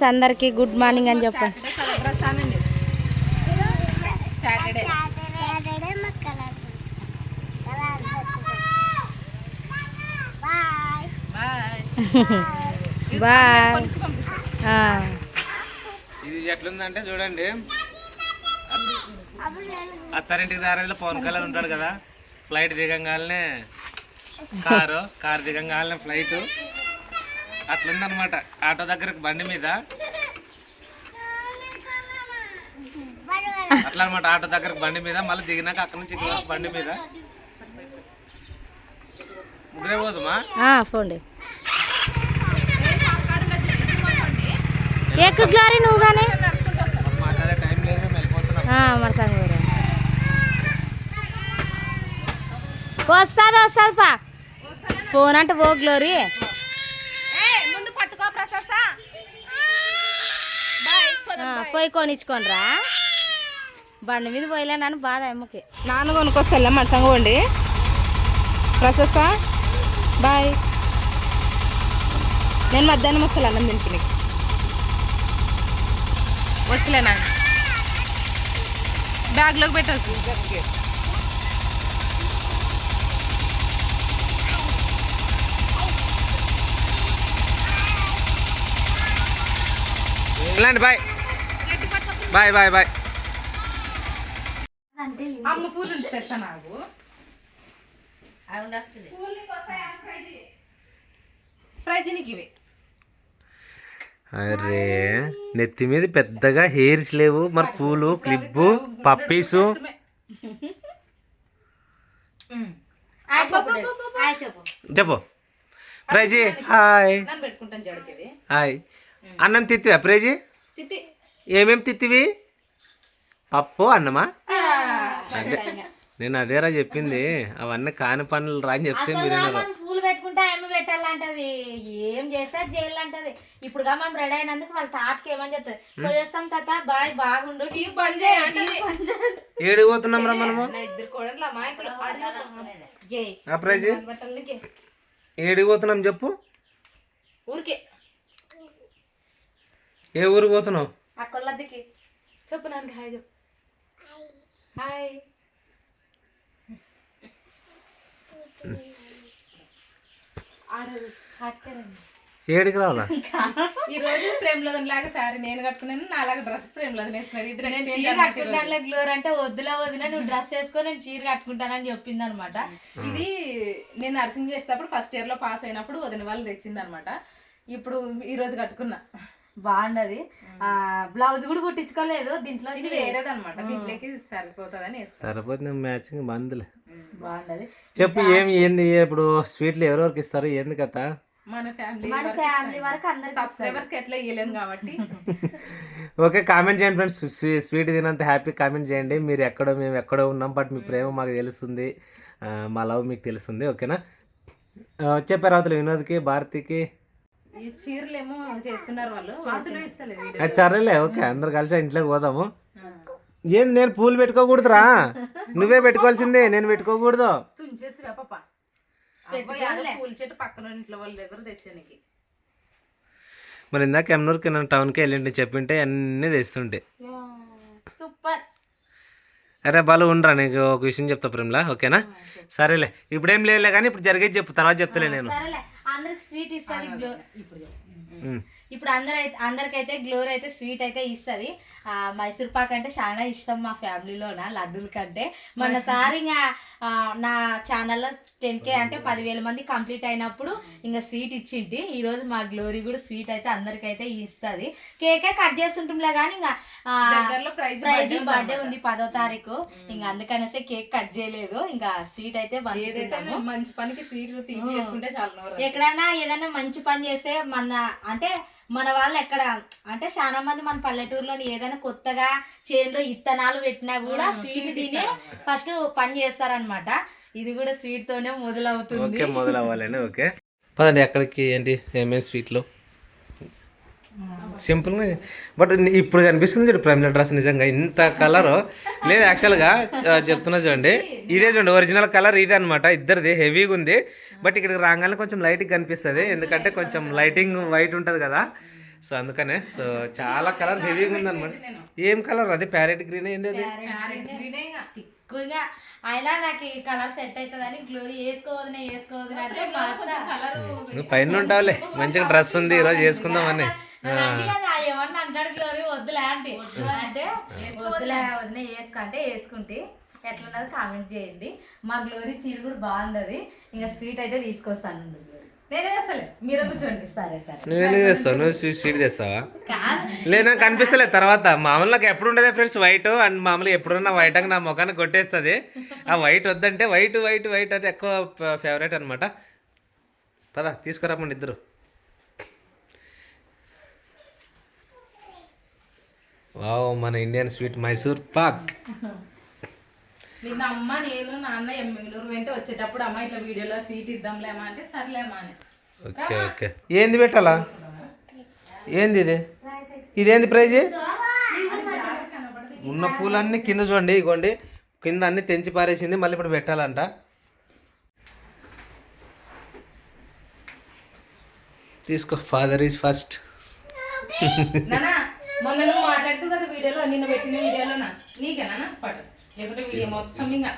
Friends అందరికి good morning అని చెప్పండి బాయ్ ఇది ఎట్లుందంటే చూడండి. అత్తారింటికి దారిలో పవన్ కళ్యాణ్ ఉంటాడు కదా. ఫ్లైట్ దిగంగానే కారు కారు దిగంగానే ఫ్లైట్. అట్లుందనమాట ఆటో దగ్గరకు బండి మీద. అట్లా అనమాట ఆటో దగ్గరకు బండి మీద. మళ్ళీ దిగినాక అక్కడ నుంచి బండి మీద. ముగ్గురే పోదుమా? ఆ, పోండి ఎక్కు గ్లోరీ నువ్వు కానీ సంగూరు వస్తుంది వస్తుంది పా? ఫోన్ అంటే ఓ గ్లోరీ ముందు పట్టుకో ప్రశస్త పోయి కొనిచ్చుకోనరా బండి మీద పోయలేనని బాధ అమ్మకి. నాన్న కొనుక్కొస్తా మన సంగవండి ప్రశస్త బాయ్. నేను మధ్యాహ్నం వస్తాను అన్నం తింటుని వచ్చలేనా బ్యాగ్లోకి పెట్టవచ్చు వెళ్ళండి బాయ్. Bye bye bye. అమ్మ పూలు తెస్తా నాకు. ఇవి. అరే నెత్తి మీద పెద్దగా హెయిర్స్ లేవు. మరి పూలు క్లిప్పు పప్పీసు. చెప్పు. ప్రైజీ హాయ్. హాయ్. అన్నం తిత్తివా ప్రైజీ? ఏమేమి తిత్తివి? పప్పు అన్నమా? అదే. నేను అదేరా చెప్పింది. అవన్నీ కాని పనులు రా అని చెప్తే మీరు. పూలు పెట్టుకుంటే ఆమె పెట్టాలంటది. ఏం చేస్తే అది చేయాలంటది ఇప్పుడు మనం రెడీ అయినందుకు వాళ్ళ తాతకి ఏమని చెప్తుంది పోయేస్తాం తాత బాయ్ బాగుండు. టీవీ బంద్ చేయండి. ఏడికి పోతున్నాం రా మనము? ఇద్దరు కోడలు బట్టలకి ఏడికి పోతున్నాం చెప్పు. ఊరికే. ఏ ఊరికి పోతున్నావు? అక్కలద్దికి చెప్పు నాన్నకి హాయ్ చెప్పు. హాయ్. ఏడికి రావాలా? ఈ రోజు ప్రేమ్ లోదన్ లాగా సారీ నేను కట్టుకున్నాను నాలాగా డ్రెస్ ప్రేమ్ లోదన్ వేస్తున్నారు ఇద్దరు నేను చీర. కట్టుకుంటాను గ్లోర్ అంటే వద్దులా వదిన నువ్వు డ్రెస్ వేసుకో నేను చీర కట్టుకుంటానని చెప్పింది అనమాట ఇది నేను నర్సింగ్ చేసేటప్పుడు ఫస్ట్ ఇయర్లో పాస్ అయినప్పుడు వదిన వాళ్ళు తెచ్చింది అనమాట ఇప్పుడు ఈ రోజు కట్టుకున్నా. బాగుండది. ఆ బ్లౌజ్ కూడా కుట్టించుకోలేదు. దీంట్లో ఇది వేరేది అనమాట దీంట్లోకి సరిపోతుందని సరిపోతుంది మ్యాచింగ్ బందులే. బాగుండది. చెప్పు ఏమి ఏంది ఇప్పుడు స్వీట్లు ఎవరెవరికి ఇస్తారు ఏంది కథ? మన ఫ్యామిలీ మన ఫ్యామిలీ వరకు అందరికి ఎట్లా ఇవ్వలేము కాబట్టి. ఓకే కామెంట్ చేయండి ఫ్రెండ్స్ స్వీ- స్వీట్ తినంత హ్యాపీ కామెంట్ చేయండి. మీరు ఎక్కడో మేము ఎక్కడో ఉన్నాం బట్ మీ ప్రేమ మాకు తెలుస్తుంది. మా లవ్ మీకు తెలుస్తుంది ఓకేనా చెప్పారు అవతల వినోద్కి భారతికి ఈ చేస్తున్నారు వాళ్ళు. వాసులు సరేలే ఓకే అందరు కలిసి ఇంట్లోకి పోదాము. ఏంది నేను పూలు పెట్టుకోకూడదురా? నువ్వే పెట్టుకోవాల్సిందే నేను పెట్టుకోకూడదు. తుంచేసి పాప. పూల చెట్టు పక్కన ఇంట్లో వాళ్ళ దగ్గర తెచ్చానికి మరి ఇందాక ఎమ్నూరుకి నేను టౌన్కి వెళ్ళిండి చెప్పింటే అన్నీ తెస్తుంటే సూపర్. అరే బాలు ఉండరా నీకు ఒక విషయం చెప్తా ప్రేమలా ఓకేనా? సరేలే ఇప్పుడేం లేదులే కానీ ఇప్పుడు జరిగేది చెప్పు తర్వాత చెప్తలే నేను. సరేలే. అందరికి స్వీట్ ఇస్తుంది గ్లో. ఇప్పుడు అందరు అయితే అందరికైతే గ్లోర్ అయితే స్వీట్ అయితే ఇస్తుంది. మైసూర్ పాక్ అంటే చాలా ఇష్టం మా ఫ్యామిలీలోన లడ్డూల కంటే. మొన్నసారి ఇంకా నా ఛానల్లో టెన్ కే అంటే పదివేల మంది కంప్లీట్ అయినప్పుడు ఇంకా స్వీట్ ఇచ్చింటి. ఈ రోజు మా గ్లోరీ కూడా స్వీట్ అయితే అందరికైతే ఇస్తుంది. కేకే కట్ చేస్తుంటాంలే కానీ ఇంకా ప్రైజ్ ప్రైజ్ బర్త్డే ఉంది పదో తారీఖు. ఇంకా అందుకనేసి కేక్ కట్ చేయలేదు. ఇంకా స్వీట్ అయితే మంచి పనికి స్వీట్ చేసుకుంటే చాలా ఎక్కడైనా ఏదైనా మంచి పని చేస్తే మన అంటే మన వాళ్ళు ఎక్కడ అంటే చాలా మంది మన పల్లెటూరులో ఏదైనా కొత్తగా చేనులో ఇత్తనాలు పెట్టినా కూడా స్వీట్ తిని ఫస్ట్ పని చేస్తారనమాట ఇది కూడా స్వీట్ తోనే మొదలవుతుంది. ఓకే మొదలవ్వాలండి ఓకే. పదండి ఎక్కడికి ఏంటి? ఏమేమి స్వీట్లు? సింపుల్గా బట్ ఇప్పుడు కనిపిస్తుంది చూడు ప్రైమ్ డ్రెస్ నిజంగా ఇంత కలర్ లేదు యాక్చువల్గా చెప్తున్నా చూడండి. ఇదే చూడండి ఒరిజినల్ కలర్ ఇదే అనమాట ఇద్దరిది హెవీగా ఉంది. బట్ ఇక్కడికి రాగానే కొంచెం లైట్గా కనిపిస్తుంది. ఎందుకంటే కొంచెం లైటింగ్ వైట్ ఉంటుంది కదా. సో అందుకనే. సో చాలా కలర్ హెవీగా ఉందన్నమాట. ఏం కలర్ అది ప్యారెట్ గ్రీన్ ఏంది అది? ఎక్కువగా అయినా నాకు ఈ కలర్ సెట్ అవుతుందని గ్లోరీ వేసుకోవద్దునే వేసుకోవద్దునే అంటే నువ్వు పైన ఉంటావులే. మంచిగా డ్రెస్ ఉంది ఈరోజు వేసుకుందామని ఏమన్నా అంటాడు గ్లోరీ వద్దులే అంటే. అంటే వద్దులే. వదిలే వేసుకో అంటే వేసుకుంటే ఎట్లున్నది కామెంట్ చేయండి. మా గ్లోరీ చీర కూడా బాగుంది ఇంకా స్వీట్ అయితే తీసుకొస్తాను. నేనే అసలు మీరు కూర్చోండి. సరే సరే. నువ్వేం చేస్తావు? స్వీట్ లేదు నాకు కనిపిస్తలే తర్వాత. మామూలు నాకు ఎప్పుడు ఉండేది ఫ్రెండ్స్ వైట్ అండ్ మామూలుగా ఎప్పుడున్నా వైట్ అని నా ముఖాన్ని కొట్టేస్తుంది. ఆ వైట్ వద్దంటే వైట్ వైట్ వైట్ అది ఎక్కువ ఫేవరెట్ అనమాట పద తీసుకురామండి ఇద్దరు. వావ్ మన ఇండియన్ స్వీట్ మైసూర్ పాక్ నిన్న అమ్మ నేను నాన్న ఎమ్మెగలూరు వెంట వచ్చేటప్పుడు అమ్మ ఇట్లా వీడియోలో స్వీట్ ఇద్దాంలేమా అంటే సర్లేమా అని. Okay okay. ఏంది పెట్టాలా? ఏంది ఇది? ఇదేంది ప్రైజ్? ఉన్న పూలన్నీ కింద చూడండి ఇగోండి. కింద అన్ని తెంచి పారేసింది మళ్ళీ ఇప్పుడు పెట్టాలంట. తీసుకో ఫాదర్ ఈజ్ ఫస్ట్ నానా మొన్న నువ్వు మాట్లాడుతూ కదా వీడియోలో నిన్న పెట్టిన వీడియోలోనా నీకేనా పట్టు? లేకుంటే వీడియో మొత్తం ఇంకా.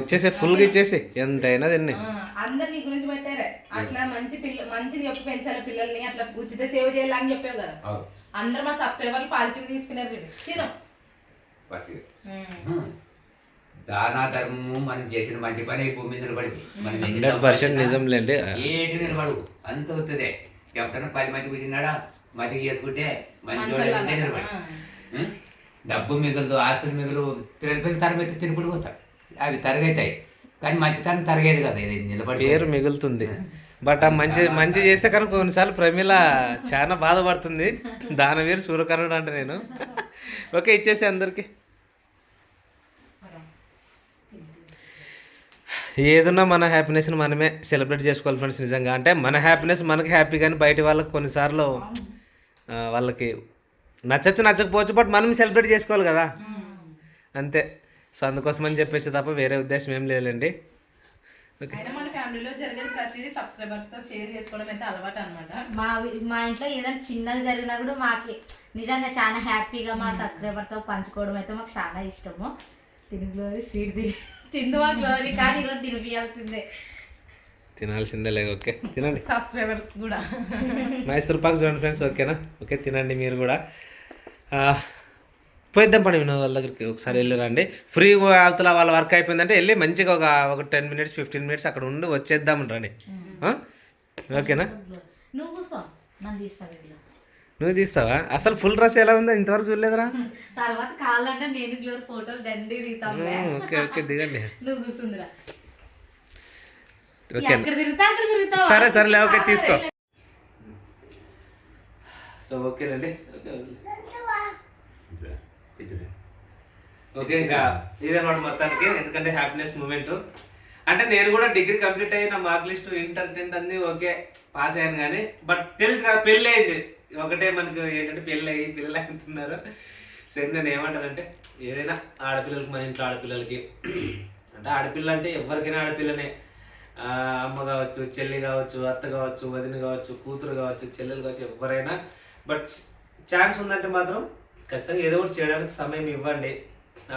ఇచ్చేసే ఫుల్గా ఇచ్చేసి. ఎంతైనా తిన్ని. ఆ, అందరు నీ గురించి పెట్టారే. అట్లా మంచి పిల్ల మంచిగా చెప్పి పెంచాలి పిల్లల్ని. అట్లా ఉచిత సేవ చేయాలని చెప్పావు కదా. అందరు మా సబ్స్క్రైబర్లు పాజిటివ్ తీసుకున్నారు. తిను. దానా ధర్మము మనం చేసిన మంచి పని భూమి మీద నిలబడింది మనం హండ్రెడ్ పర్సెంట్ నిజంలేండి ఏటి నిలబడు అంత అవుతుంది. ఎప్పుడన్నా పది మంది కూర్చున్నాడా? మంచిగా చేసుకుంటే నిలబడి? డబ్బు మిగులు ఆస్తులు మిగులు పిల్లల తరగతి తిరుగుడు పోతారు. అవి తరగవుతాయి కానీ మంచితనం తరగేది కదా ఇది నిలబడి పేరు మిగులుతుంది. బట్ ఆ మంచి మంచి చేస్తే కనుక కొన్నిసార్లు ప్రమిళ చాలా బాధపడుతుంది. దానవీరు సూర్యకర్ణుడు అంటే నేను. ఓకే ఇచ్చేసి అందరికి. ఏదున్నా మన హ్యాపీనెస్ని మనమే సెలబ్రేట్ చేసుకోవాలి ఫ్రెండ్స్ నిజంగా. అంటే మన హ్యాపీనెస్ మనకి హ్యాపీ కానీ బయట వాళ్ళకి కొన్నిసార్లు వాళ్ళకి నచ్చచ్చు నచ్చకపోవచ్చు బట్ మనం సెలబ్రేట్ చేసుకోవాలి కదా. అంతే. సో అందుకోసం అని చెప్పేసి తప్ప వేరే ఉద్దేశం ఏం లేదండి అయినా మన ఫ్యామిలీలో జరిగేది ప్రతిదీ సబ్స్క్రైబర్స్తో షేర్ చేసుకోవడం అయితే అలవాటు అనమాట మా ఇంట్లో ఏదైనా చిన్నగా జరిగినా కూడా మాకి నిజంగా చాలా హ్యాపీగా మా సబ్స్క్రైబర్తో పంచుకోవడం అయితే మాకు చాలా ఇష్టము. తిని గ్లోరీ స్వీట్ తిని తిందు మా గ్లోరీ కానీ ఈరోజు తినిపించాల్సిందే తినాల్సిందే లేక ఓకే? తినండి. సబ్స్క్రైబర్స్ కూడా. మైసూర్ పాక్ చూడండి ఫ్రెండ్స్ ఓకేనా ఓకే తినండి మీరు కూడా. పోయిద్దాం పడి వినోద్ వాళ్ళ దగ్గరికి ఒకసారి వెళ్ళి రండి. ఫ్రీ అవతల వాళ్ళ వర్క్ అయిపోయిందంటే వెళ్ళి మంచిగా ఒక ఒక టెన్ మినిట్స్ ఫిఫ్టీన్ మినిట్స్ అక్కడ ఉండి వచ్చేద్దాం రండి? ఓకేనా నువ్వు తీస్తావా అసలు ఫుల్ డ్రెస్ ఎలా ఉందో? ఇంతవరకు చూడలేదురా? తర్వాత కావాలంటే నేను ఫోటోలు దండి ఓకే ఓకే దిగండి. నువ్వు కూర్చుందిరా. ఓకే. సరే సరేలే ఓకే తీసుకో. సో ఓకేనండి. ఓకే ఓకే ఇంకా ఇదన్నమాట మొత్తానికి. ఎందుకంటే హ్యాపీనెస్ మూమెంట్ అంటే నేను కూడా డిగ్రీ కంప్లీట్ అయ్యి నా మార్క్ లిస్ట్ ఇంటర్ టెన్త్ అన్ని ఓకే పాస్ అయ్యాను కానీ బట్ తెలుసు కదా పెళ్ళి అయింది ఒకటే మనకు ఏంటంటే పెళ్ళి అయ్యి పిల్లలు అవుతున్నారు సరే నేను ఏమంటానంటే ఏదైనా ఆడపిల్లలకి మన ఇంట్లో ఆడపిల్లలకి. అంటే ఆడపిల్ల అంటే ఎవరికైనా ఆడపిల్లనే. అమ్మ కావచ్చు చెల్లి కావచ్చు అత్త కావచ్చు వదిన కావచ్చు కూతురు కావచ్చు చెల్లెలు కావచ్చు ఎవరైనా. బట్ ఛాన్స్ ఉందంటే మాత్రం ఖచ్చితంగా ఏదో ఒకటి చేయడానికి సమయం ఇవ్వండి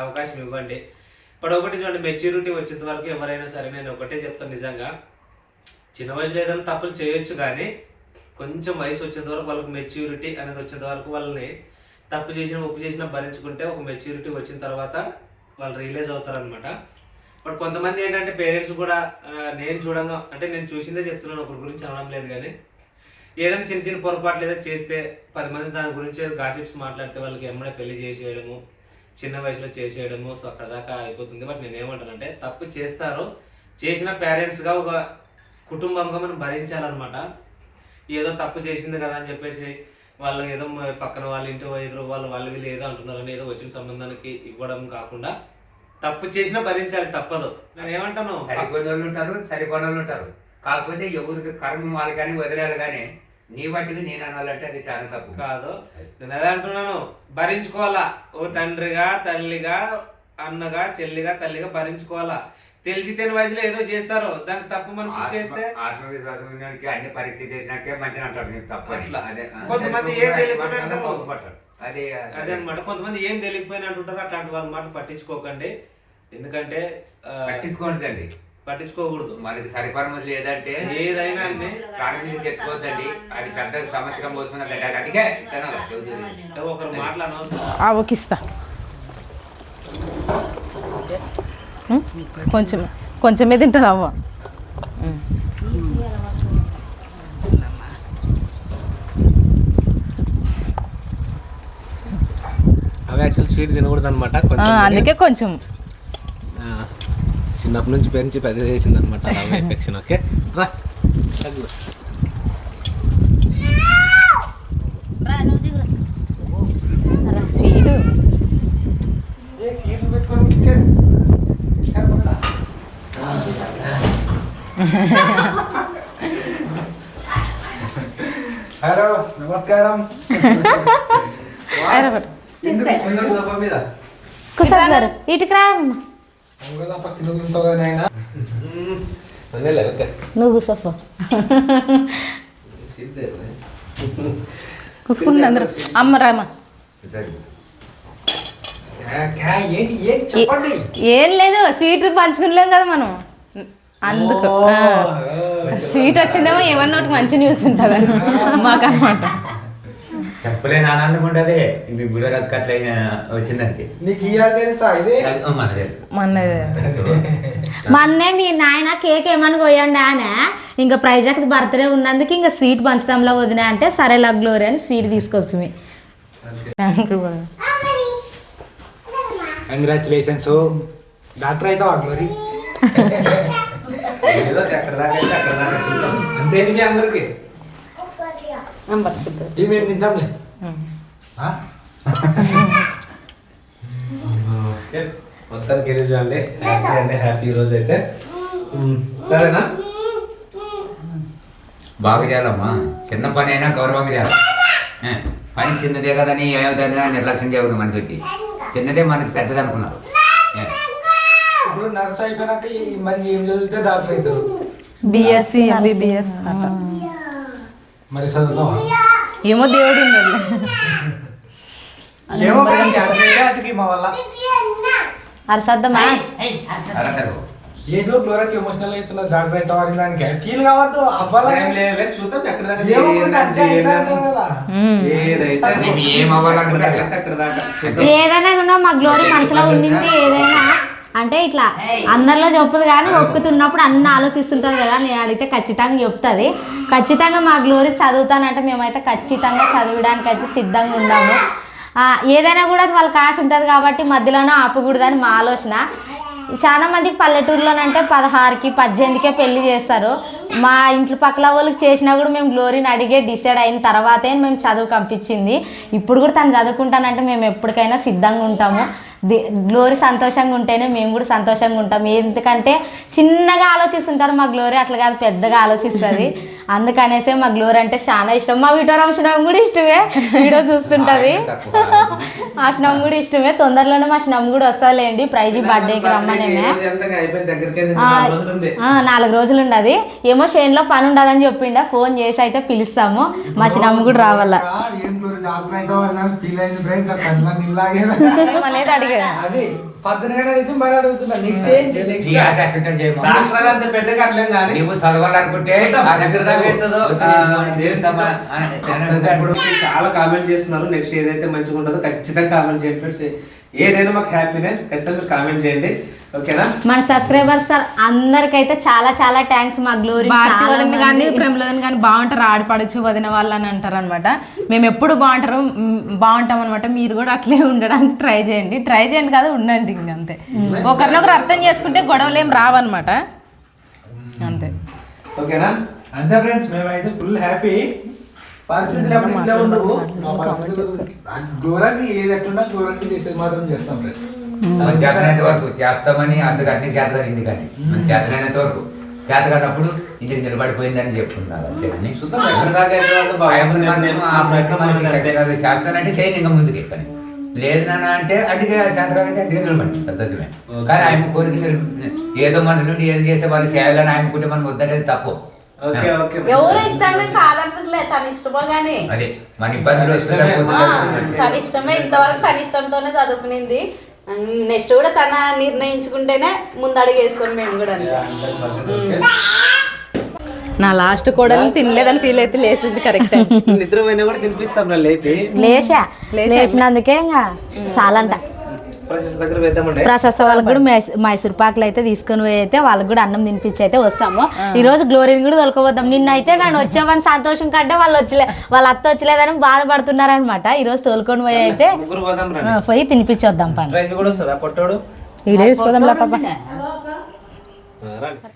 అవకాశం ఇవ్వండి. ఇప్పుడు ఒకటి చూడండి మెచ్యూరిటీ వచ్చేంత వరకు ఎవరైనా సరే నేను ఒకటే చెప్తాను నిజంగా. చిన్న వయసులో ఏదైనా తప్పులు చేయొచ్చు కానీ కొంచెం వయసు వచ్చేంత వరకు వాళ్ళకి మెచ్యూరిటీ అనేది వచ్చేంత వరకు వాళ్ళని తప్పు చేసిన ఒప్పు చేసినా భరించుకుంటే ఒక మెచ్యూరిటీ వచ్చిన తర్వాత వాళ్ళు రియలైజ్ అవుతారనమాట బట్ కొంతమంది ఏంటంటే పేరెంట్స్ కూడా నేను చూడంగా అంటే నేను చూసిందే చెప్తున్నాను ఒకరి గురించి అనడం లేదు కానీ ఏదైనా చిన్న చిన్న పొరపాట్లు ఏదో చేస్తే పది మంది దాని గురించి గాసిప్స్ మాట్లాడితే వాళ్ళకి ఎమ్మడే పెళ్ళి చేసేయడము చిన్న వయసులో చేసేయడము సో అక్కడ దాకా అయిపోతుంది. బట్ నేను ఏమంటానంటే తప్పు చేస్తారు చేసిన పేరెంట్స్గా ఒక కుటుంబంగా మనం భరించాలన్నమాట. ఏదో తప్పు చేసింది కదా అని చెప్పేసి వాళ్ళు ఏదో పక్కన వాళ్ళ ఇంటి ఎదురు వాళ్ళు వాళ్ళు వీళ్ళు ఏదో అంటున్నారని ఏదో వచ్చిన సంబంధానికి ఇవ్వడం కాకుండా తప్పు చేసినా భరించాలి తప్పదు. నేను ఏమంటాను సరిపోయిన వాళ్ళు ఉంటారు సరిపోయిన వాళ్ళు ఉంటారు. కాకపోతే ఎవరికి కర్మ వాళ్ళు కానీ వదిలేయాలి కానీ నీ బట్టికి నేను అనాలంటే అది చాలా తప్పు. కాదు. నేను అదే అంటున్నాను. భరించుకోవాలా? ఓ తండ్రిగా తల్లిగా అన్నగా చెల్లిగా తల్లిగా భరించుకోవాలా? తెలిసి తెలియని వయసులో ఏదో చేస్తారో దానికి తప్పు మనిషి చేస్తే? ఆత్మ- ఆత్మవిశ్వాసం ఉన్నవాడికి అన్ని పరీక్ష చేసినాకే మంచిగా అంటాడు నేను అట్లా. అదే కొంతమంది ఏం తెలియకుండా. అదే అదే. అనమాట కొంతమంది ఏం తెలియకపోయినా అంటుంటారు అట్లాంటి వాళ్ళ మాట పట్టించుకోకండి. ఎందుకంటే పట్టించుకోండి పట్టించుకోకూడదు. మనకి సరిపడము లేదంటే ఏదైనా అండి. ప్రాణం మీద తెచ్చుకోవద్దండి. అది పెద్ద సమస్యగా పోతున్నదండి అది అందుకే తినాలి ఒకరు ఓకిస్తా కొంచెం కొంచెమే తింటుంది అవ్వ అవి యాక్చువల్ స్వీట్ తినకూడదు అనమాట అందుకే కొంచెం. చిన్నప్పటి నుంచి పెంచి పెద్ద చేసింది అనమాట ఎఫెక్షన్ ఓకే? రా. స్వీట్. హలో నమస్కారం. కుసారు ఇటుకు రా నువ్వు సఫా. సిద్ధేలే. అందరూ. అమ్మ రామ ఏం లేదు స్వీట్ పంచుకునేలేం కదా మనం. అందుకు. స్వీట్ వచ్చిందేమో ఏమన్నా ఒకటి మంచి న్యూస్ ఉంటుంది మాకు అనమాట చెప్పలేని ఆనందం ఉండదే ఇది గుడి అట్లయిన వచ్చిందంటే నీకు ఇయ్యాలి తెలుసా ఇది? మన తెలుసు. మొన్నది మొన్నే మీ నాయన కేక్ ఏమని కోయండి ఆయన? ఇంకా ప్రైజాక్ బర్త్డే ఉన్నందుకు ఇంకా స్వీట్ పంచుతాంలో వదినా అంటే సరే గ్లోరీ అని స్వీట్ యూ కంగ్రాచులేషన్స్ డాక్టర్ అవుతావా గ్లోరీ? అంతే మీ అందరికి. ఇవి మేము తింటాంలే. మొత్తానికి రోజు అండి హ్యాపీ అండి హ్యాపీ రోజు అయితే. సరేనా బాగా చేయాలమ్మా చిన్న పని అయినా గౌరవంగా చేయాలి ఏ, పని చిన్నదే కదని ఏ విధంగా నిర్లక్ష్యం చేయకూడదు మనిషి వచ్చి చిన్నదే మనకి పెద్దది అనుకున్నారు ఇప్పుడు నర్స్ అయిపోయినాక మరి ఏం చదివితే డాక్టర్ అవుతారు బిఎస్సి ఎంబీబీఎస్ మరి చదువుతావా? ఏమో దేవుడు. ఏమో మా వల్ల. అరసద్దమ్మా అరగదు. ఏదో గ్లోరకి ఎమోషనల్ అవుతున్నది డాక్టర్ దానికి? ఫీల్ కావద్దు అవ్వాలా చూద్దాం ఎక్కడ దాకా. ఏదైనా మా గ్లోరీ మనసులో ఉండింది ఏదైనా. అంటే ఇట్లా అందరిలో చెప్పుదు కానీ ఒప్పుతున్నప్పుడు అన్ని ఆలోచిస్తుంటుంది కదా నేను అడిగితే ఖచ్చితంగా చెప్తుంది. ఖచ్చితంగా మా గ్లోరీ చదువుతానంటే మేమైతే ఖచ్చితంగా చదవడానికి అయితే సిద్ధంగా ఉన్నాము. ఏదైనా కూడా వాళ్ళకి ఆశ ఉంటుంది కాబట్టి మధ్యలోనే ఆపకూడదని మా ఆలోచన. చాలా మందికి పల్లెటూరులోనంటే పదహారుకి పద్దెనిమిదికే పెళ్ళి చేస్తారు. మా ఇంట్లో పక్కల వాళ్ళకి చేసినా కూడా మేము గ్లోరీని అడిగే డిసైడ్ అయిన తర్వాతే మేము చదువు పంపించింది ఇప్పుడు కూడా తను చదువుకుంటానంటే మేము ఎప్పటికైనా సిద్ధంగా ఉంటాము. గ్లోరీ సంతోషంగా ఉంటేనే మేము కూడా సంతోషంగా ఉంటాం. ఎందుకంటే చిన్నగా ఆలోచిస్తుంటారు మా గ్లోరీ అట్లా కాదు పెద్దగా ఆలోచిస్తుంది. అందుకనేసే మా గ్లోరీ అంటే చాలా ఇష్టం. మా విటోరాంశనం కూడా ఇష్టమే. వీడియో చూస్తుంటది. ఆ స్నమ్ కూడా ఇష్టమే. తొందరలోనే మా స్నమ్ కూడా వస్తాలేండి ప్రైజ్ బర్త్డేకి రమ్మనేమే. నాలుగు రోజులు ఉంది. ఆ, నాలుగు రోజులు ఉండదు. ఏమో షేన్లో పని ఉండదని చెప్పిండ. ఫోన్ చేసి అయితే పిలుస్తాము. మా చిన్నమ్మ కూడా రావాల. ఏం చదవాలనుకుంటే ఇప్పుడు చాలా కామెంట్ చేస్తున్నారు. నెక్స్ట్ ఏదైతే మంచిగా ఉంటుందో ఖచ్చితంగా కామెంట్ చేయండి ఫ్రెండ్స్ ఏదైనా మాకు హ్యాపీనే ఖచ్చితంగా మీరు కామెంట్ చేయండి. మన సబ్స్క్రైబర్స్ సార్ అందరికైతే చాలా చాలా థ్యాంక్స్ మా గ్లోరీ వదిన కానీ ప్రేమలదని కానీ బాగుంటారు ఆడిపడచ్చు వదిన వాళ్ళు అని అంటారు అనమాట మేము ఎప్పుడు బాగుంటారు బాగుంటాం అనమాట మీరు కూడా అట్లే ఉండడానికి ట్రై చేయండి. ట్రై చేయండి కదా ఉండండి ఇంక అంతే ఒకరినొకరు అర్థం చేసుకుంటే గొడవలు ఏం రావన్నమాట అంతే. ఓకేనా? అంతే ఫ్రెండ్స్ మేమైతే ఫుల్ హ్యాపీ పరిస్థితులు ఎప్పుడు ఇట్లా ఉండవు. దూరానికి ఏది ఎట్లున్నా దూరానికి చేసేది మాత్రం చేస్తాం ఫ్రెండ్స్ మన చేతనైనంత వరకు చేస్తామని అందుకు అన్ని చేత కాదు ఇంటికి అని మన చేతనైనంత వరకు. చేత కానప్పుడు ఇంటికి నిలబడిపోయిందని చెప్పుకున్నారు అంతేగాని? మనకి శక్తి కాదు. చేస్తానంటే చేయను ఇంకా ముందుకు పని లేదు నాన్న అంటే అడిగే సంతకాలు అయితే అడిగే నిలబడి సంతోషమే కానీ ఆయన కోరిక ఏదో మన నుండి ఏది చేస్తే వాళ్ళు చేయాలని ఆయన కుటుంబం మనం వద్దనేది తప్పు. Okay okay. ఎవరు ఇష్టమే కాదనట్లే తన అదే మన ఇబ్బందులు వస్తే ఆ, పోతుంది. తన ఇష్టమే ఇంతవరకు తన ఇష్టంతోనే చదువుకునింది. నెక్స్ట్ కూడా తన నిర్ణయించుకుంటేనే ముందు అడిగేస్తాం మేము కూడా నా లాస్ట్ కోడలు తినలేదని ఫీల్ అయితే లేసింది కరెక్ట్ నిద్ర పోయినా కూడా తినిపిస్తాం లేపి. లేచా లేచినందుకే ఇంకా చాలంట. ప్రశస్త వాళ్ళకి కూడా మైసూ- మైసూర్ పాకులు అయితే తీసుకొని పోయి అయితే వాళ్ళకి కూడా అన్నం తినిపించి అయితే వస్తాము. ఈ రోజు గ్లోరీని కూడా తొలకపోతాం నిన్న అయితే నేను వచ్చామని సంతోషం కంటే వాళ్ళు వచ్చలే వాళ్ళ అత్త వచ్చలేదని బాధపడుతున్నారనమాట ఈ రోజు తోలుకొని పోయి అయితే పోయి తినిపించొద్దాం పని.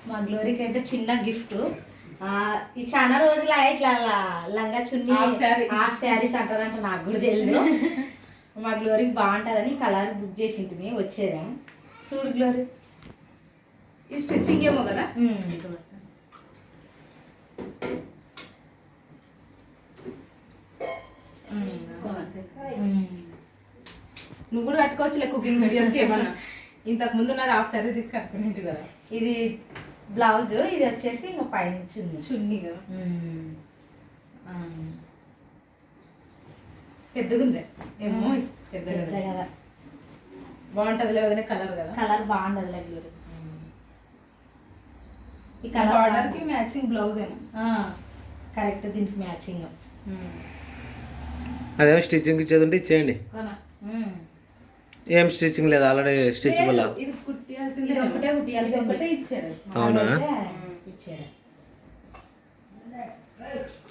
మా గ్లోరీకి అయితే చిన్న గిఫ్ట్. ఈ చాలా రోజులు ఇట్లా లంగా చున్నీ హాఫ్ శారీస్ అంటారంట నాకు కూడా తెలియదు మా గ్లోరీకి బాగుంటుందని కలర్ బుక్ చేసి ఉంటుంది వచ్చేదే? చూడు గ్లోరీ ఇది స్టిచ్చింగ్ ఏమో కదా? నువ్వు కూడా కట్టుకోవచ్చులే కుకింగ్ వీడియోస్కి ఏమన్నా. ఇంతకు ముందు నాది హాఫ్ సారీ తీసి కట్టుకుని కదా. ఇది బ్లౌజ్ ఇది వచ్చేసి ఇంకా పైన చున్నీ చున్నీ కదా ఉమ్. ఆ, పెద్దగా ఉంది ఏమో పెద్ద కదా. బాగుంటుంది లేదనే కలర్ కదా? కలర్ బాగుండదు ఈ ఈ కలర్ మ్యాచింగ్ బ్లౌజ్ ఏమో. కరెక్ట్ దీనికి మ్యాచింగ్. అదేమో స్టిచ్చింగ్ ఇచ్చేది ఉంటే ఇచ్చేయండి? ఏం స్టిచ్చింగ్ లేదు ఆల్రెడీ ఇది కుట్టియాల్సింది ఒకటే ఒకటే ఇచ్చారు. అవునా? ఇచ్చారు.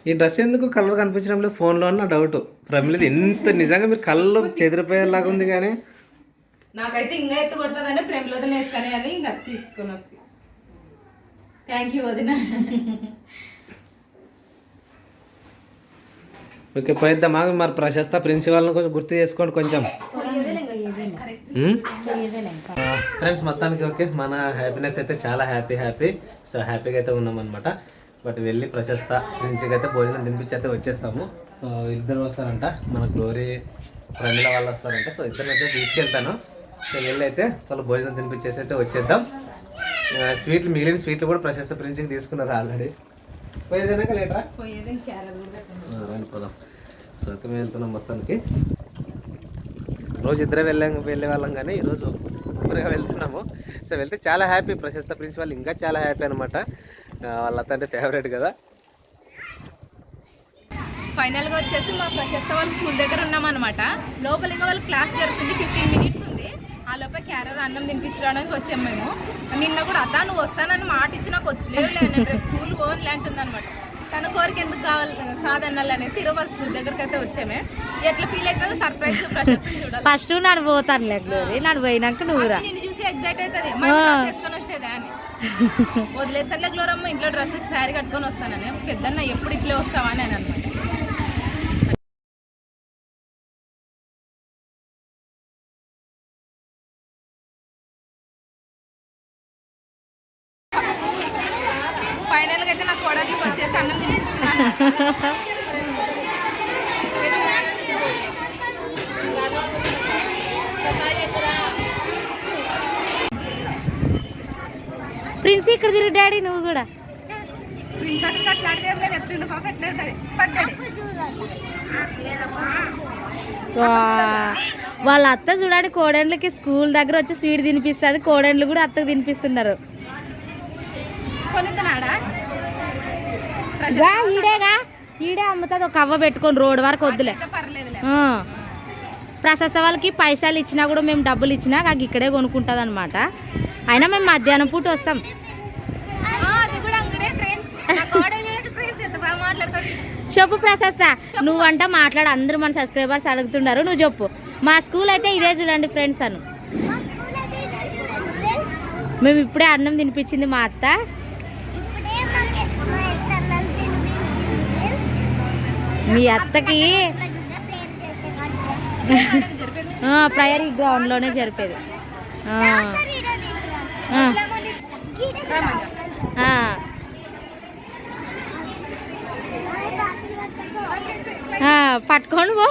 ఈ డ్రెస్ ఎందుకు కలర్ కనిపించడం లేదు? ఫోన్లో నా డౌట్ ప్రమిళది ఎంత నిజంగా మీరు కళ్ళు చెదిరిపోయేలాగా ఉంది కానీ. నాకైతే ఇంకా ఎత్తు కొడుతుందని ప్రేమలో వేసుకొని అని ఇంకా తీసుకొని వస్తుంది థ్యాంక్ యూ వదిన. ఓకే పోయిద్దామా? మరి ప్రశస్త ప్రిన్సిపాల్ని కొంచెం గుర్తు చేసుకోండి కొంచెం. ఫ్రెండ్స్ మొత్తానికి ఓకే. మన హ్యాపీనెస్ అయితే చాలా హ్యాపీ హ్యాపీ సో హ్యాపీగా అయితే ఉన్నాం అనమాట బట్ వెళ్ళి ప్రశస్త ప్రిన్సికి అయితే భోజనం తినిపించి అయితే వచ్చేస్తాము. సో ఇద్దరు వస్తారంట. మన గ్లోరీ ప్రమిళ వాళ్ళు వస్తారంట. సో ఇద్దరిని అయితే తీసుకెళ్తాను. సో వెళ్ళి అయితే వాళ్ళు భోజనం తినిపించేసి అయితే వచ్చేద్దాం. స్వీట్లు మిగిలిన స్వీట్లు కూడా ప్రశస్త ప్రిన్సికి తీసుకున్నారు ఆల్రెడీ. పోయేదేనాక లేటరా? రండి పోదాం. సో అయితే మేము వెళ్తున్నాం మొత్తానికి. రోజు ఇద్దరే వెళ్ళాం వెళ్ళే వాళ్ళం కానీ ఈరోజు ముగ్గురుగా వెళ్తున్నాము. సో వెళ్తే చాలా హ్యాపీ. ప్రశస్త ప్రిన్సిపల్ ఇంకా చాలా హ్యాపీ అనమాట వాళ్ళ అత్త అంటే ఫేవరెట్ కదా. ఫైనల్గా వచ్చేసి మా ప్రశస్త వాళ్ళ స్కూల్ దగ్గర ఉన్నామన్నమాట. లోపల ఇంకా వాళ్ళ క్లాస్ జరుగుతుంది ఫిఫ్టీన్ మినిట్స్ ఉంది. ఆ లోపల క్యారర్ అన్నం తినిపించడానికి వచ్చాము మేము. నిన్న కూడా అత్త నువ్వు వస్తానని మాట ఇచ్చి నాకు వచ్చి లేదు రేపు స్కూల్ ఓన్లీ అంటుంది అనమాట తన కోరిక ఎందుకు కావాలి కాదన్నాళ్ళు అనేసి ఈరోజు వాళ్ళ స్కూల్ దగ్గరికి అయితే వచ్చామే. ఎట్లా ఫీల్ అవుతుందో సర్ప్రైజ్ ప్రశస్తం చూడాలి. ఫస్ట్ నన్ను పోతానులే గ్లోరీ నన్ను పోయినాక నువ్వు చూసి ఎగ్జైట్ అవుతుంది. వచ్చేదే అని వదిలేసరిలే గ్లోరమ్మ ఇంట్లో డ్రెస్ శారీ కట్టుకొని వస్తానని. పెద్దన్న ఎప్పుడు ఇట్లే వస్తావా అని అనమాట. ఫైనల్గా అయితే నాకు కోడలికి వచ్చేసి అన్నం తినిపిస్తున్నాను. ప్రిన్స్ ఇక్కడ తిరుగు డాడీ నువ్వు కూడా. వా, వాళ్ళ అత్త చూడండి కోడెండ్లకి స్కూల్ దగ్గర వచ్చి స్వీట్ తినిపిస్తుంది కోడెండ్లు కూడా అత్తకు తినిపిస్తున్నారు. గా, ఈడేగా ఈడే అమ్ముతుంది ఒక అవ్వ పెట్టుకొని రోడ్ వరకు వద్దులే. ప్రశస్త వాళ్ళకి పైసలు ఇచ్చినా కూడా మేము డబ్బులు ఇచ్చినా నాకు ఇక్కడే కొనుక్కుంటుంది అనమాట అయినా మేము మధ్యాహ్నం పూట వస్తాం. చెప్పు ప్రశస్త నువ్వంట మాట్లాడు అందరూ మన సబ్స్క్రైబర్స్ అడుగుతున్నారు. నువ్వు చెప్పు. మా స్కూల్ అయితే ఇదే చూడండి ఫ్రెండ్స్ అను. మేము ఇప్పుడే అన్నం తినిపించింది మా అత్త. మా అత్తకి కంటే ప్రయరీ గ్రౌండ్లోనే జరిపేది. ఆ. ఆ. బెల్ పట్టుకోండి పో.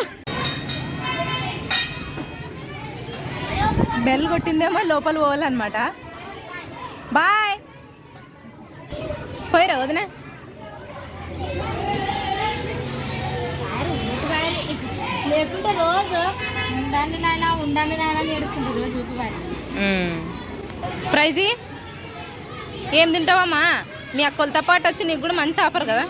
కొట్టిందేమో లోపల పోవాలన్నమాట. బాయ్. పోయిరా వదిన. లేకుంటే రోజు ఉండండి నాయన ఉండండి నాయన అని ఏడుస్తుంది రోజు ఊపివారి ప్రైజీ ఏం తింటావమ్మా? మీ అక్కలతో పాటు వచ్చి నీకు కూడా మంచి ఆఫర్ కదా?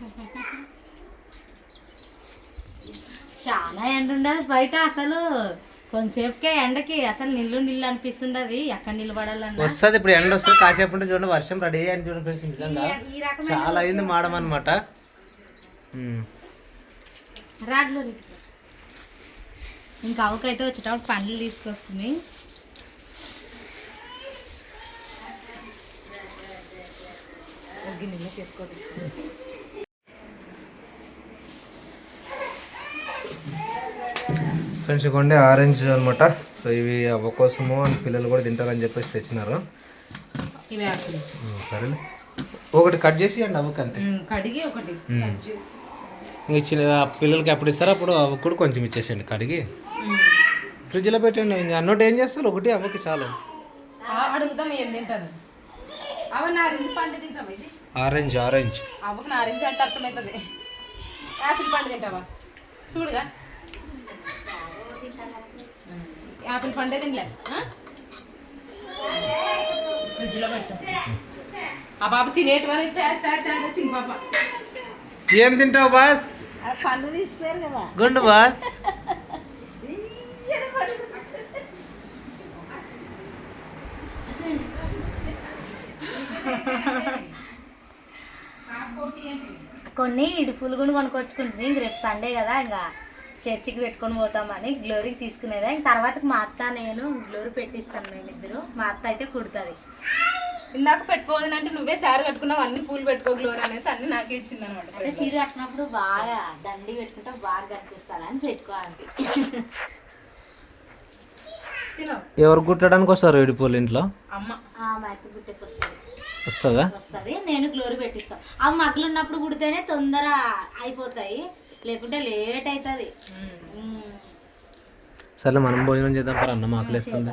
చాలా ఎండ ఉండదు బయట అసలు. కొంతసేపుకే ఎండకి అసలు నిల్లు నిల్లు అనిపిస్తుండది ఎక్కడ నిలబడాలన్నా. వస్తుంది ఇప్పుడు ఎండ వస్తుంది కాసేపు ఉంటే చూడండి వర్షం రెడీ అని చూడండి ఫ్రెండ్స్ నిజంగా. చాలా అయింది మాడం అనమాట రాగులో ఇంకా అవకైతే వచ్చేటప్పుడు పండ్లు తీసుకొస్తుంది. గిన్నెలో తీసుకోవాలి ఫ్రెండ్స్ ఇవ్వండి ఆరెంజ్ అనమాట. సో ఇవి అవ్వ కోసము అని పిల్లలు కూడా తింటారని చెప్పేసి తెచ్చినారు. సరేలే. ఒకటి కట్ చేసి అండి అవ్వకి అంతే. కడిగి ఒకటి ఇచ్చిన పిల్లలకి ఎప్పుడు ఇస్తారో అప్పుడు అవ్వ కూడా కొంచెం ఇచ్చేసేయండి కడిగి. ఫ్రిడ్జ్లో పెట్టండి ఇంకా అన్నోటి ఏం చేస్తారు? ఒకటి అవ్వకి చాలు. అడుగుతాం ఏం ఆరెంజ్ ఆరెంజ్ అవ్వకు నారింజ అంటే అర్థమవుతుంది. పండు తింటావా? చూడుగా. యాపిల్ పండే తినలే. ఆ? ఫ్రిడ్జ్లో పెట్టేస్తా ఆ పాప తినేటివని తిని పాప. ఏం తింటావు బాస్? పండు తీసిపోయారు కదా. గుండు బాస్. కొన్ని ఇడుపులు కూడా కొనుక్కొచ్చుకుంటుంది ఇంక రేపు సండే కదా ఇంకా చర్చికి పెట్టుకొని పోతామని గ్లోరీకి తీసుకునేదా. ఇంక తర్వాత మా అత్త నేను గ్లోరీ పెట్టిస్తాను మేమిద్దరు. మా అత్త అయితే కుడుతుంది. ఇందాక పెట్టుకోవద్దంటే నువ్వే శారీ కట్టుకున్నావు అన్ని పూలు పెట్టుకో గ్లోర్ అనేసి అన్ని నాకే ఇచ్చింది అంటే అనమాట చీర కట్టినప్పుడు బాగా దండి పెట్టుకుంటే బాగా కనిపిస్తుంది అని పెట్టుకోవాలి ఎవరు కుట్టడానికి వస్తారు ఇడిపోలు ఇంట్లో? అమ్మ. మా అత్త గుట్టెకి వస్తుంది. వస్తుందా? వస్తుంది. నేను గ్లోరీ పెట్టిస్తాను ఆ మగ్గులు ఉన్నప్పుడు కుడితేనే తొందర అయిపోతాయి. లేకుంటే లేట్ అవుతుంది సరే మనం భోజనం చేద్దాం. పరా అన్నం ఆకలిస్తుంది.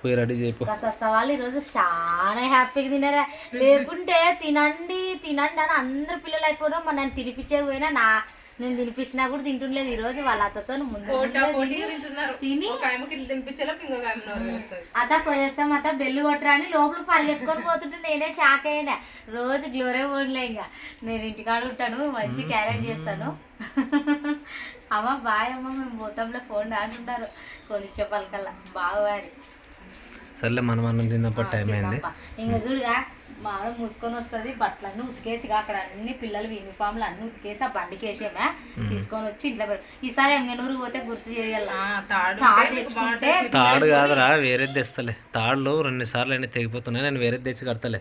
పోయి రెడీ చేయిపో ప్రశస్త వాళ్ళు ఈరోజు చాలా హ్యాపీగా తినారా లేకుంటే తినండి తినండి అని అందరు పిల్లలు అయిపోదాం మరి నన్ను తినిపించేది పోయినా నా నేను తినిపించినా కూడా తింటుండలేదు. ఈరోజు వాళ్ళ అత్తతో ముందు తిని అత్త పోయేస్తాం అత్త బెల్లు కొట్టరా అని లోపల పరిగెత్తుకొని పోతుంటే నేనే షాక్ అయినా. రోజు గ్లోరే పోన్లే ఇంకా నేను ఇంటికాడ ఉంటాను మంచి క్యారెట్ చేస్తాను. అమ్మ బాయ్ అమ్మ మేము పోతాంలో ఫోన్ అంటుంటారు కొనిచ్చే పలకల్లా బాగా వారి సర్లే మనం అన్నం తిన్నప్పుడు టైం అయింది. ఇంకా చూడుగా మా మూసుకొని వస్తుంది బట్టలన్నీ ఉతికేసి అక్కడ అన్ని పిల్లలు యూనిఫామ్లు అన్ని ఉతికేసి ఆ బండికి వేసేమే తీసుకొని వచ్చి ఇంట్లో పెడు ఈసారి ఎంగనూరు పోతే గుర్తు చేయాల. తాడు తాడు తెచ్చుకుంటే తాడు కాదురా వేరేది తెస్తలే. తాళ్ళు రెండు సార్లు అయినా తెగిపోతున్నాయి నేను వేరేది తెచ్చి కడతలే.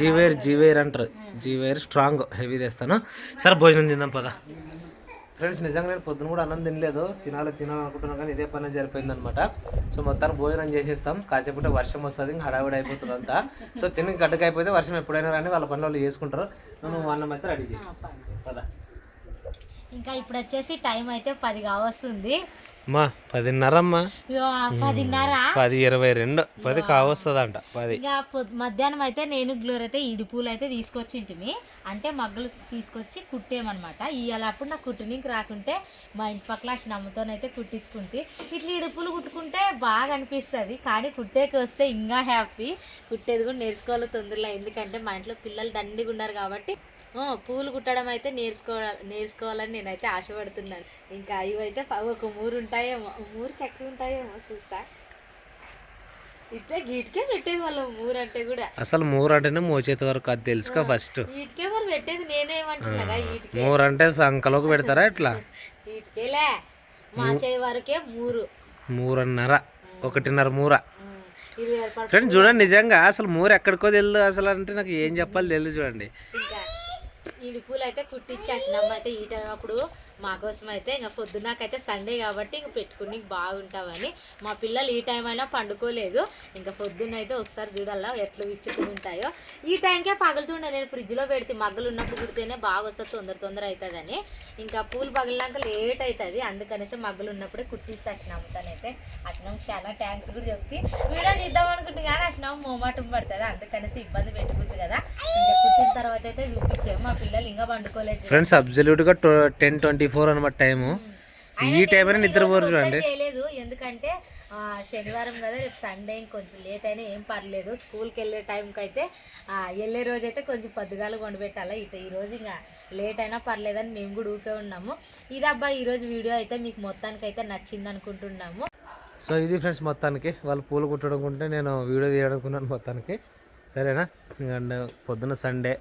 జీవేర్ జీవేర్ అంటారు. జీవేర్ స్ట్రాంగ్ హెవీ తెస్తాను. సరే భోజనం తిందాం పదా. ఫ్రెండ్స్ నిజంగా నేను పొద్దున కూడా అన్నం తినలేదు. తినాలి తినాలి అనుకుంటున్నాను కానీ ఇదే పని జరిపోయింది అనమాట సో మొత్తానికి భోజనం చేసేస్తాం. కాసేపు ఉంటే వర్షం వస్తుంది ఇంకా హడావిడి అయిపోతుంది అంతా. సో తిని గడ్డకి అయిపోతే వర్షం ఎప్పుడైనా కానీ వాళ్ళ పనులు వాళ్ళు చేసుకుంటారు. నువ్వు అన్నం అయితే రెడీ చేయి. పదా. ఇంకా ఇప్పుడు వచ్చేసి టైం అయితే పది కావస్తుంది. అమ్మా పదిన్నర అమ్మా ఇగో ఆ పదిన్నర పది ఇరవై రెండు. పది కావస్తుందంట పది. మధ్యాహ్నం అయితే నేను గ్లోర్ అయితే ఇడుపులు అయితే తీసుకొచ్చి ఇంటిమి అంటే మగ్గలు తీసుకొచ్చి కుట్టేమన్నమాట. ఇవాళ అప్పుడు నాకు కుట్టనీకి రాకుంటే మా ఇంటి పక్కల నమ్మతోనైతే కుట్టించుకుంటే. ఇట్లా ఇడుపులు కుట్టుకుంటే బాగా అనిపిస్తుంది. కానీ కుట్టేకి వస్తే ఇంకా హ్యాపీ. కుట్టేది కూడా నేర్చుకోవాలి తొందరలో. ఎందుకంటే మా ఇంట్లో పిల్లలు దండిగా ఉన్నారు కాబట్టి పూలు కుట్టడం అయితే నేర్చుకోవాలి నేర్చుకోవాలని నేనైతే ఆశపడుతున్నాను. ఇంకా ఇవైతే ఒక మూరు ఉంటాయేమో మూరుకి ఎక్కువ ఉంటాయేమో చూస్తా. ఇట్లా గీటికే పెట్టేది వాళ్ళ ఊరు అంటే కూడా. అసలు మూరు అంటేనే మోచేతి వరకు అది తెలుసుగా ఫస్ట్. వీటికే మరి పెట్టేది నేనేమంటున్నారా మూరు అంటే సంకలోకి పెడతారా ఇట్లా వీటికేలే మా చేయి వరకే మూరు. మూరన్నర ఒకటిన్నర మూర. ఫ్రెండ్స్ చూడండి నిజంగా అసలు మూర ఎక్కడికో తెలియదు అసలు అంటే నాకు ఏం చెప్పాలి తెలియదు చూడండి. ఇంకా ఈ పూలు అయితే కుట్టించి అయితే ఈ అప్పుడు. మా కోసం అయితే ఇంకా పొద్దున్నకైతే సండే కాబట్టి ఇంక పెట్టుకుని బాగుంటామని మా పిల్లలు ఈ టైం అయినా పండుకోలేదు. ఇంకా పొద్దున్న అయితే ఒకసారి చూడాలా ఎట్లా విచ్చుకుని ఉంటాయో ఈ టైంకే పగులుతుండే నేను ఫ్రిడ్జ్లో పెడితే మగ్గలు ఉన్నప్పుడు కుడితేనే బాగా వస్తుంది తొందర తొందర అవుతుందని ఇంకా పూలు పగిలినాక లేట్ అవుతుంది అందుకనేసి మగ్గలు ఉన్నప్పుడే కుట్టిస్తే అచ్చినాము తనైతే అచ్చినాం చాలా ట్యాంక్స్ కూడా చెప్పి వీడియో చేద్దాం అనుకుంటుంది కానీ అచ్చినాం మోమాటం పడుతుంది. అందుకనేసి ఇబ్బంది పెట్టుకుంటుంది కదా. ఇంకా కుట్టిన తర్వాత అయితే చూపించాము మా పిల్లలు ఇంకా పండుకోలేదు. ఫ్రెండ్స్ అబ్జల్యూట్గా టెన్ ట్వంటీ ఫోర్ అనమాట టైము ఈ టైం అయినా నిద్రపోరు చూడండి. చేయలేదు. ఎందుకంటే శనివారం కదా రేపు సండే కొంచెం లేట్ అయినా ఏం పర్లేదు. స్కూల్కి వెళ్ళే టైంకి అయితే వెళ్ళే రోజు అయితే కొంచెం పొద్దుగాలు వండిపెట్టాలి ఇక ఈ రోజు ఇంకా లేట్ అయినా పర్లేదని మేము కూడా ఊకే ఉన్నాము. ఇదబ్బా ఈ రోజు వీడియో అయితే మీకు మొత్తానికి అయితే నచ్చింది అనుకుంటున్నాము. సో ఇది ఫ్రెండ్స్ మొత్తానికి. వాళ్ళు పూలు కుట్టడుకుంటే నేను వీడియో తీయడుకున్నాను మొత్తానికి. సరేనా? అండ్ పొద్దున్న సండే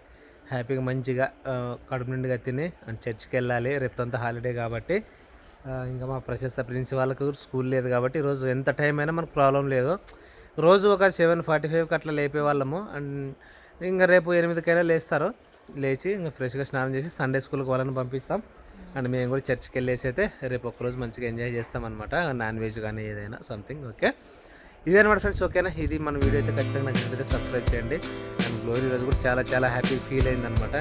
హ్యాపీగా మంచిగా కడుపు నిండుగా తిని అండ్ చర్చికి వెళ్ళాలి. రేపంతా హాలిడే కాబట్టి ఇంకా మా ప్రశస్త ప్రిన్సిపాల్కి స్కూల్ లేదు కాబట్టి ఈరోజు ఎంత టైం అయినా మనకు ప్రాబ్లం లేదు. రోజు ఒక సెవెన్ ఫార్టీ ఫైవ్కి అట్లా లేపే వాళ్ళము. అండ్ ఇంకా రేపు ఎనిమిదికైనా లేస్తారు. లేచి ఇంకా ఫ్రెష్గా స్నానం చేసి సండే స్కూల్కి వాళ్ళని పంపిస్తాం. అండ్ మేము కూడా చర్చికి వెళ్ళేసి అయితే రేపు ఒక్కరోజు మంచిగా ఎంజాయ్ చేస్తాం అనమాట నాన్ వెజ్ కానీ ఏదైనా సంథింగ్ ఓకే? ఇదేనమాట ఫ్రెండ్స్ ఓకేనా? ఇది మన వీడియో అయితే ఖచ్చితంగా నచ్చినట్లయితే సబ్స్క్రైబ్ చేయండి. అండ్ గ్లోరీ రోజు కూడా చాలా చాలా హ్యాపీ ఫీల్ అయిందనమాట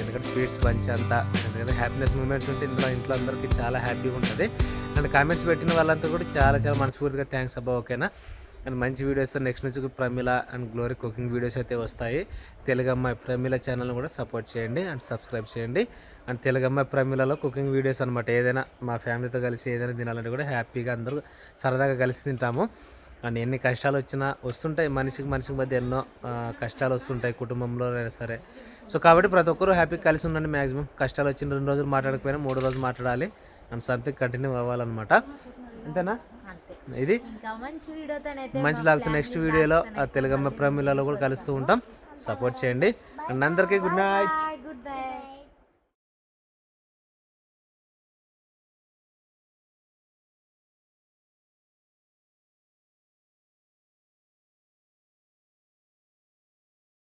ఎందుకంటే స్వీట్స్ బంచ్ అంతా ఎందుకంటే హ్యాపీనెస్ మూమెంట్స్ ఉంటే ఇందులో ఇంట్లో అందరికీ చాలా హ్యాపీగా ఉంటుంది. అండ్ కామెంట్స్ పెట్టిన వాళ్ళంతా కూడా చాలా చాలా మనస్ఫూర్తిగా థ్యాంక్స్ అబ్బా ఓకేనా? అండ్ మంచి వీడియోస్ నెక్స్ట్ నుంచి Pramila and Glory cooking videos అయితే వస్తాయి. తెలుగమ్మాయి ప్రమిళ ఛానల్ కూడా సపోర్ట్ చేయండి అండ్ సబ్స్క్రైబ్ చేయండి. అండ్ తెలుగమ్మాయి ప్రమిళలో కుకింగ్ వీడియోస్ అనమాట ఏదైనా మా ఫ్యామిలీతో కలిసి ఏదైనా తినాలంటే కూడా హ్యాపీగా అందరూ సరదాగా కలిసి తింటాము. అండ్ ఎన్ని కష్టాలు వచ్చినా వస్తుంటాయి మనిషికి మనిషికి మధ్య ఎన్నో కష్టాలు వస్తుంటాయి కుటుంబంలో అయినా సరే. సో కాబట్టి ప్రతి ఒక్కరూ హ్యాపీగా కలిసి ఉండండి మ్యాక్సిమం కష్టాలు వచ్చిన రెండు రోజులు మాట్లాడకపోయినా మూడో రోజు మాట్లాడాలి. అండ్ సంథింగ్ కంటిన్యూ అవ్వాలన్నమాట. అంతేనా? అంతే. ఇది మంచి లాగుతున్న నెక్స్ట్ వీడియోలో తెలుగమ్మ ప్రమిళలో కూడా కలుస్తూ ఉంటాం. సపోర్ట్ చేయండి. అండ్ అందరికీ గుడ్ నైట్ గుడ్ బై